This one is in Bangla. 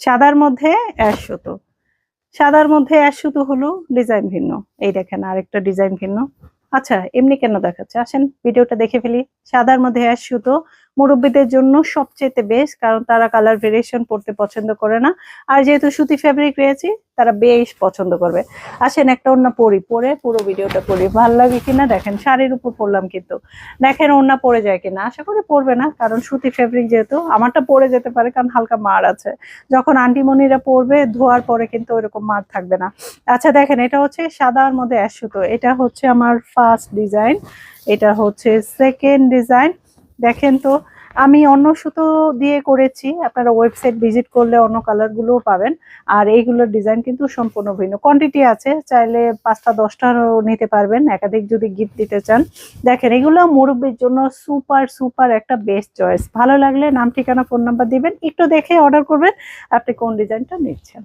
সাদার মধ্যে অ্যাশ সুতো। সাদার মধ্যে অ্যাশ সুতো হলো ডিজাইন ভিন্ন। এই দেখেন আরেকটা ডিজাইন ভিন্ন। আচ্ছা এমনি কেন দেখাচ্ছে? আসেন, ভিডিওটা দেখে ফেলি। সাদার মধ্যে অ্যাশ সুতো মুরব্বীদের জন্য সবচেয়ে বেস্ট কারণ তারা কালার ভেরিয়েশন পড়তে পছন্দ করে না। আর যেহেতু সুতি ফেব্রিক রয়েছে, তারা বেশ পছন্দ করবে। আসেন একটা অন্য পরি, পরে পুরো ভিডিওটা করি। ভালো লাগে কিনা? দেখেন, শাড়ির উপর পরলাম কিন্তু। দেখেন, ওড়না পরে যায় কিনা? আশা করি পরবে না, কারণ সুতি ফেব্রিক যেহেতু, আমারটা পরে যেতে পারে, কারণ হালকা মার আছে। যখন আন্টিমনিরা পরবে, ধোয়ার পরে কিন্তু ওইরকম মার থাকবে না। আচ্ছা দেখেন, এটা হচ্ছে সাদার মধ্যে অ্যাশ সুতো। এটা হচ্ছে আমার ফার্স্ট ডিজাইন এটা হচ্ছে সেকেন্ড ডিজাইন দেখেন তো, আমি অন্য সুতো দিয়ে করেছি। আপনারা ওয়েবসাইট ভিজিট করলে অন্য কালারগুলোও পাবেন। আর এইগুলোর ডিজাইন কিন্তু সম্পূর্ণ ভিন্ন। কোয়ান্টিটি আছে, চাইলে পাঁচটা, দশটারও নিতে পারবেন। একাধিক যদি গিফট দিতে চান। দেখেন, এগুলো মুরব্বীর জন্য সুপার সুপার একটা বেস্ট চয়েস ভালো লাগলে নাম, ঠিকানা ফোন নাম্বার দিবেন। একটু দেখে অর্ডার করবেন। আপনি কোন ডিজাইনটা নিচ্ছেন?